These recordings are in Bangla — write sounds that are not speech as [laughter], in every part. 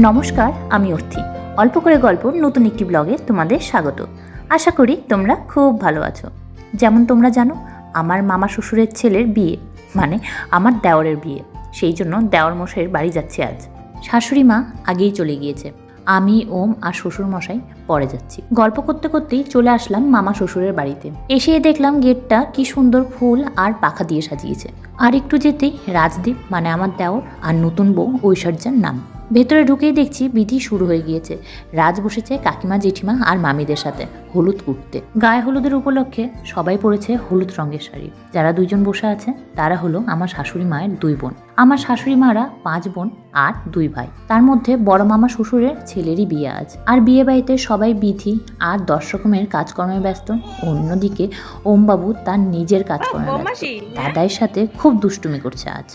নমস্কার, আমি অর্থি। অল্প করে গল্প নতুন একটি ব্লগে তোমাদের স্বাগত। আশা করি তোমরা খুব ভালো আছো। যেমন তোমরা জানো, আমার মামা শ্বশুরের ছেলের বিয়ে মানে আমার দেওরের বিয়ে। সেই জন্য দেওর মশাইয়ের বাড়ি যাচ্ছি আজ। শাশুড়ি মা আগেই চলে গিয়েছে। আমি, ওম আর শ্বশুর মশাই পরে যাচ্ছি। গল্প করতে করতেই চলে আসলাম মামা শ্বশুরের বাড়িতে। এসে দেখলাম গেটটা কি সুন্দর ফুল আর পাখা দিয়ে সাজিয়েছে। আর একটু যেতেই রাজদীপ মানে আমার দেওর আর নতুন বউ ঐশ্বর্যার নাম। ভেতরে ঢুকেই দেখছি বিধি শুরু হয়ে গিয়েছে। রাজ বসেছে কাকিমা জেঠিমা আর মামিদের সাথে হলুদ কুটতে গায়ে হলুদের উপলক্ষে সবাই পরেছে হলুদ রঙের শাড়ি। যারা দুইজন বসে আছে তারা হলো আমার শাশুড়ি মায়ের দুই বোন। আমার শাশুড়ি মারা পাঁচ বোন আর দুই ভাই। তার মধ্যে বড় মামা শ্বশুরের ছেলেরই বিয়ে আজ। আর বিয়ে বাড়িতে সবাই বিধি আর দশ রকমের কাজকর্মে ব্যস্ত। অন্যদিকে ওমবাবু তার নিজের কাজকর্মে ব্যস্ত। দাদাইয়ের সাথে খুব দুষ্টুমি করছে আজ।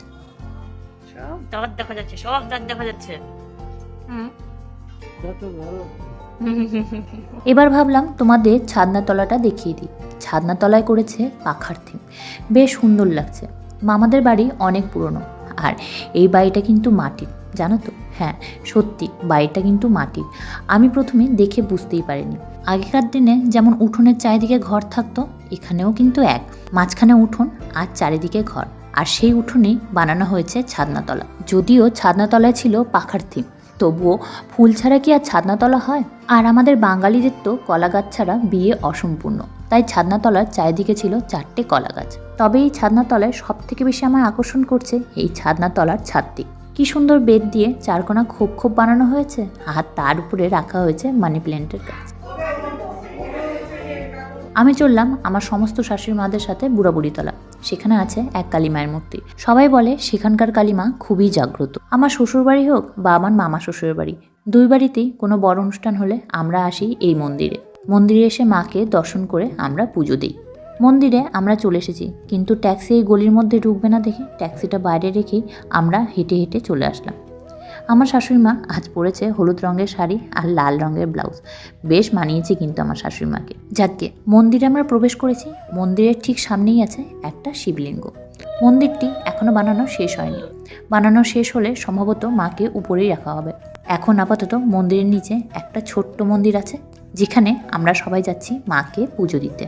দাঁত দেখা যাচ্ছে সব দাঁত দেখা যাচ্ছে। হুম। [laughs] এবার ভাবলাম তোমাদের ছাদনা তলাটা দেখিয়ে দিই। ছাদনা তলায় করেছে পাখার থিম বেশ সুন্দর লাগছে। মামাদের বাড়ি অনেক পুরনো। আর এই বাড়িটা কিন্তু মাটির জানো তো? হ্যাঁ সত্যি বাড়িটা কিন্তু মাটির। আমি প্রথমে দেখে বুঝতেই পারিনি। আগেকার দিনে যেমন উঠোনের চারিদিকে ঘর থাকতো এখানেও কিন্তু এক। মাঝখানে উঠোন আর চারিদিকে ঘর। আর সেই উঠোনেই বানানো হয়েছে ছাদনাতলা। যদিও ছাদনাতলায় ছিল পাখার থিম তবুও ফুল ছাড়া কি আর ছাদনাতলা হয়? আর আমাদের বাঙালিদের তো কলা গাছ ছাড়া বিয়ে অসম্পূর্ণ। তাই ছাদনাতলার চারিদিকে ছিল চারটে কলা গাছ তবে এই ছাদনাতলায় সব থেকে বেশি আমার আকর্ষণ করছে এই ছাদনাতলার ছাদটি। কি সুন্দর বেদ দিয়ে চারকোনা খোপ খোপ বানানো হয়েছে, আর তার উপরে রাখা হয়েছে মানি প্ল্যান্টের গাছ আমি চললাম আমার সমস্ত শাশুড়ি মাদের সাথে বুড়াবুড়িতলা সেখানে আছে এক কালীমায়ের মূর্তি। সবাই বলে, সেখানকার কালীমা খুবই জাগ্রত। আমার শ্বশুর বাড়ি হোক বা আমার মামা শ্বশুরের বাড়ি দুই বাড়িতেই কোনো বড় অনুষ্ঠান হলে আমরা আসি এই মন্দিরে। মন্দিরে এসে মাকে দর্শন করে আমরা পুজো দিই। মন্দিরে আমরা চলে এসেছি, কিন্তু ট্যাক্সি এই গলির মধ্যে ঢুকবে না দেখে ট্যাক্সিটা বাইরে রেখেই আমরা হেঁটে হেঁটে চলে আসলাম। আমার শাশুড়ি মা আজ পরেছে হলুদ রঙের শাড়ি আর লাল রঙের ব্লাউজ। বেশ মানিয়েছে কিন্তু আমার শাশুড়ি মাকে। যাকে মন্দিরে আমরা প্রবেশ করেছি। মন্দিরের ঠিক সামনেই আছে একটা শিবলিঙ্গ। মন্দিরটি এখনও বানানো শেষ হয়নি। বানানো শেষ হলে সম্ভবত মাকে উপরেই রাখা হবে। এখন আপাতত মন্দিরের নিচে একটা ছোট্ট মন্দির আছে, যেখানে আমরা সবাই যাচ্ছি মাকে পুজো দিতে।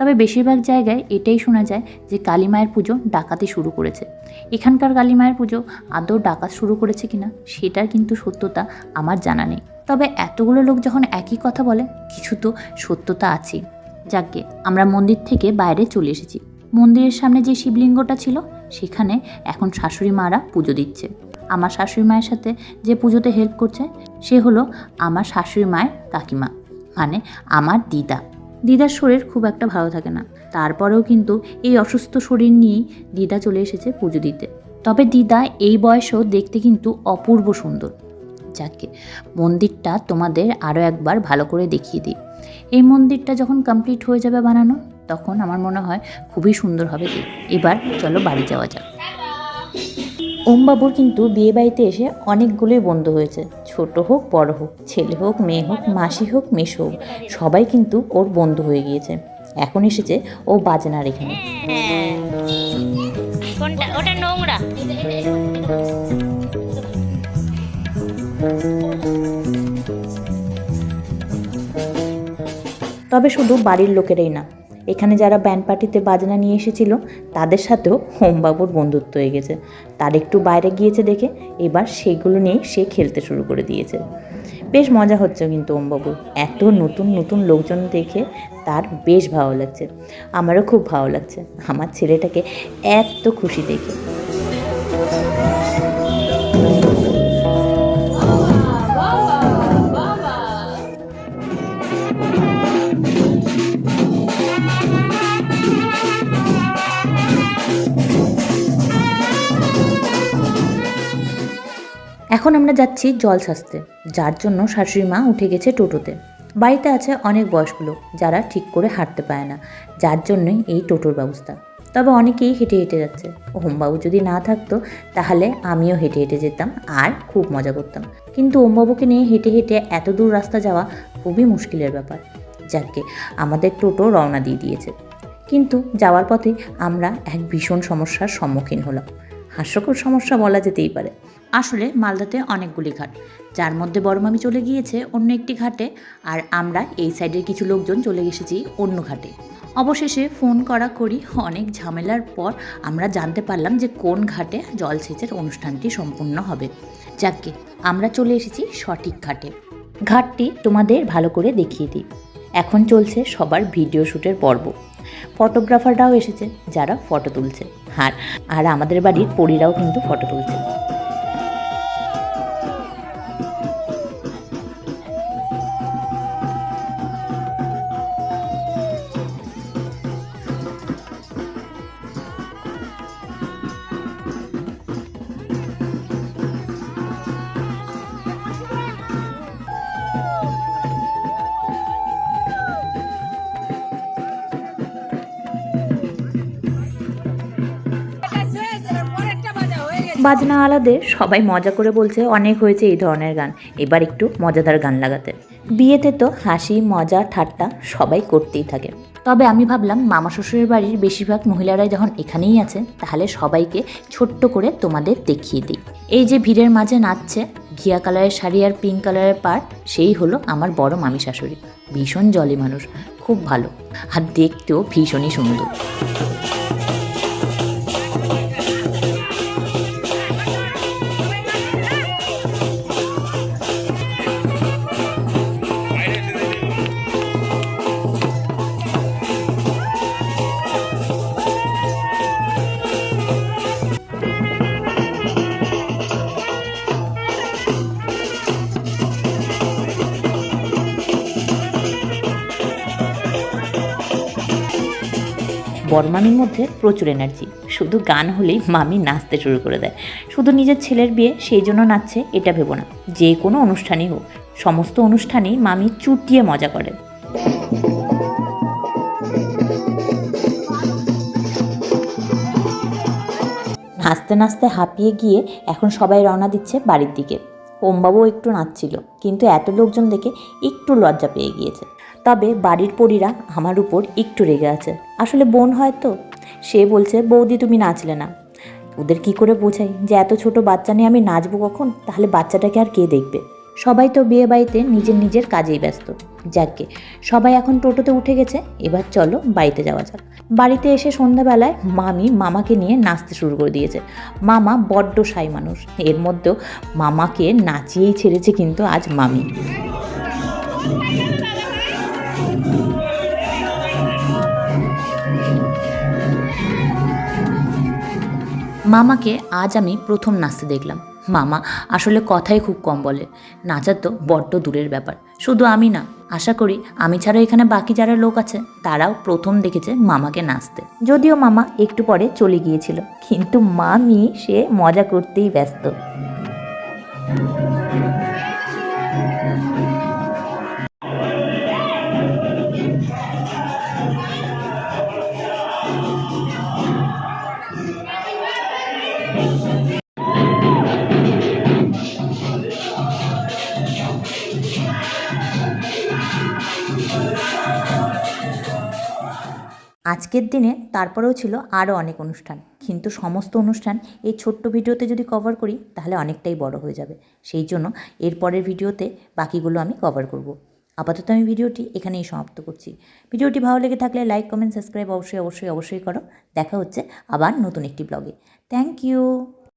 তবে বেশিরভাগ জায়গায় এটাই শোনা যায় যে কালী মায়ের পুজো ডাকাতি শুরু করেছে। এখানকার কালী মায়ের পুজো আদৌ ডাকাত শুরু করেছে কিনা সেটার কিন্তু সত্যতা আমার জানা নেই। তবে এতগুলো লোক যখন একই কথা বলে, কিছু তো সত্যতা আছেই যাকে আমরা মন্দির থেকে বাইরে চলে এসেছি। মন্দিরের সামনে যে শিবলিঙ্গটা ছিল, সেখানে এখন শাশুড়ি মারা পুজো দিচ্ছে। আমার শাশুড়ি মায়ের সাথে যে পুজোতে হেল্প করছে, সে হলো আমার শাশুড়ি মায়ের কাকিমা মানে আমার দিদা। দিদার শরীর খুব একটা ভালো থাকে না। তারপরেও কিন্তু এই অসুস্থ শরীর নিয়েই দিদা চলে এসেছে পুজো দিতে। তবে দিদা এই বয়সেও দেখতে কিন্তু অপূর্ব সুন্দর। যাকে, মন্দিরটা তোমাদের আরও একবার ভালো করে দেখিয়ে দিই। এই মন্দিরটা যখন কমপ্লিট হয়ে যাবে বানানো, তখন আমার মনে হয় খুবই সুন্দর হবে। এবার চলো বাড়ি যাওয়া যাক। ওমবাবুর কিন্তু বিয়ে বাড়িতে এসে অনেকগুলোই বন্ধু হয়েছে। ছোট হোক বড় হোক ছেলে হোক মেয়ে হোক মাসি হোক মেশো হোক সবাই কিন্তু ওর বন্ধু হয়ে গিয়েছে। এখন এসেছে ও বাজনার এখানে। কোনটা? ওটা নোংরা। তবে শুধু বাড়ির লোকেরাই না এখানে যারা ব্যান্ড পার্টিতে বাজনা নিয়ে এসেছিল, তাদের সাথেও হোমবাবুর বন্ধুত্ব হয়ে গেছে। তার একটু বাইরে গিয়েছে দেখে, এবার সেগুলো নিয়ে সে খেলতে শুরু করে দিয়েছে। বেশ মজা হচ্ছে কিন্তু ওমবাবুর এত নতুন নতুন লোকজন দেখে তার বেশ ভালো লাগছে। আমারও খুব ভালো লাগছে। আমার ছেলেটাকে এত খুশি দেখে। এখন আমরা যাচ্ছি জল সাজতে যার জন্য শাশুড়ি মা উঠে গেছে টোটোতে। বাড়িতে আছে অনেক বয়স্ক লোক, যারা ঠিক করে হাঁটতে পায় না, যার জন্যই এই টোটোর ব্যবস্থা। তবে অনেকেই হেঁটে হেঁটে যাচ্ছে। ওমবাবু যদি না থাকতো, তাহলে আমিও হেঁটে হেঁটে যেতাম আর খুব মজা করতাম। কিন্তু ওমবাবুকে নিয়ে হেঁটে হেঁটে এত দূর রাস্তা যাওয়া খুবই মুশকিলের ব্যাপার। যাকে আমাদের টোটো রওনা দিয়ে দিয়েছে। কিন্তু যাওয়ার পথে আমরা এক ভীষণ সমস্যার সম্মুখীন হলাম। হাস্যকর সমস্যা বলা যেতেই পারে। আসলে মালদাতে অনেকগুলি ঘাট। যার মধ্যে বড় মামি চলে গিয়েছে অন্য একটি ঘাটে আর আমরা এই সাইডের কিছু লোকজন চলে এসেছি অন্য ঘাটে। অবশেষে ফোন করা করি, অনেক ঝামেলার পর আমরা জানতে পারলাম যে কোন ঘাটে জলসেচের অনুষ্ঠানটি সম্পূর্ণ হবে। যাকে আমরা চলে এসেছি সঠিক ঘাটে। ঘাটটি তোমাদের ভালো করে দেখিয়ে দিই। এখন চলছে সবার ভিডিও শ্যুটের পর্ব। ফটোগ্রাফাররাও এসেছে যারা ফটো তুলছে। আর আর আমাদের বাড়ির পরীরাও কিন্তু ফটো তুলছে। বাজনা আলাদের সবাই মজা করে বলছে, অনেক হয়েছে এই ধরনের গান। এবার একটু মজাদার গান লাগাতে। বিয়েতে তো হাসি, মজা, ঠাট্টা সবাই করতেই থাকে। তবে আমি ভাবলাম, মামা শ্বশুরের বাড়ির বেশিরভাগ মহিলারাই যখন এখানেই আছে, তাহলে সবাইকে ছোট্ট করে তোমাদের দেখিয়ে দিই। এই যে ভিড়ের মাঝে নাচছে, ঘিয়া কালারের শাড়ি আর পিঙ্ক কালারের পাড়, সেই হলো আমার বড় মামি শাশুড়ি। ভীষণ জলি মানুষ, খুব ভালো। আর দেখতেও ভীষণই সুন্দর। বড়মামির মধ্যে প্রচুর এনার্জি শুধু গান হলেই মামি নাচতে শুরু করে দেয়। শুধু নিজের ছেলের বিয়ে সেই জন্য নাচছে, এটা ভেবো না। যে কোনো অনুষ্ঠানই হোক, সমস্ত অনুষ্ঠানেই মামি চুটিয়ে মজা করে। নাচতে নাচতে হাঁপিয়ে গিয়ে এখন সবাই রওনা দিচ্ছে বাড়ির দিকে। ওমবাবু একটু নাচছিল, কিন্তু এত লোকজন দেখে একটু লজ্জা পেয়ে গিয়েছে। তবে বাড়ির পরীরা আমার উপর একটু রেগে আছে। আসলে বোন হয় তো। সে বলছে, বৌদি, তুমি নাচলে না। ওদের কি করে বোঝাই? যে এত ছোট বাচ্চা নিয়ে আমি নাচবো কখন? তাহলে বাচ্চাটাকে আর কে দেখবে? সবাই তো বিয়ে বাড়িতে নিজের নিজের কাজেই ব্যস্ত। যাকে, সবাই এখন টোটোতে উঠে গেছে। এবার চলো বাড়িতে যাওয়া যাক। বাড়িতে এসে সন্ধ্যাবেলায় মামি মামাকে নিয়ে নাচতে শুরু করে দিয়েছে। মামা বড্ড সাই মানুষ। এর মধ্যেও মামাকে নাচিয়েই ছেড়েছে কিন্তু আজ মামি। মামাকে আজ আমি প্রথম নাচতে দেখলাম। মামা আসলে কথাই খুব কম বলে। নাচা তো বড্ড দূরের ব্যাপার। শুধু আমি না, আশা করি আমি ছাড়া এখানে বাকি যারা লোক আছে, তারাও প্রথম দেখেছে মামাকে নাচতে। যদিও মামা একটু পরে চলে গিয়েছিল, কিন্তু মামি সে মজা করতেই ব্যস্ত। আজকের দিনে তারপরেও ছিল আরও অনেক অনুষ্ঠান। কিন্তু সমস্ত অনুষ্ঠান এই ছোট্ট ভিডিওতে যদি কভার করি, তাহলে অনেকটাই বড় হয়ে যাবে। সেই জন্য এরপরের ভিডিওতে বাকিগুলো আমি কভার করব। আপাতত আমি ভিডিওটি এখানেই সমাপ্ত করছি। ভিডিওটি ভালো লেগে থাকলে লাইক কমেন্ট সাবস্ক্রাইব অবশ্যই অবশ্যই অবশ্যই করো। দেখা হচ্ছে আবার নতুন একটি ব্লগে থ্যাংক ইউ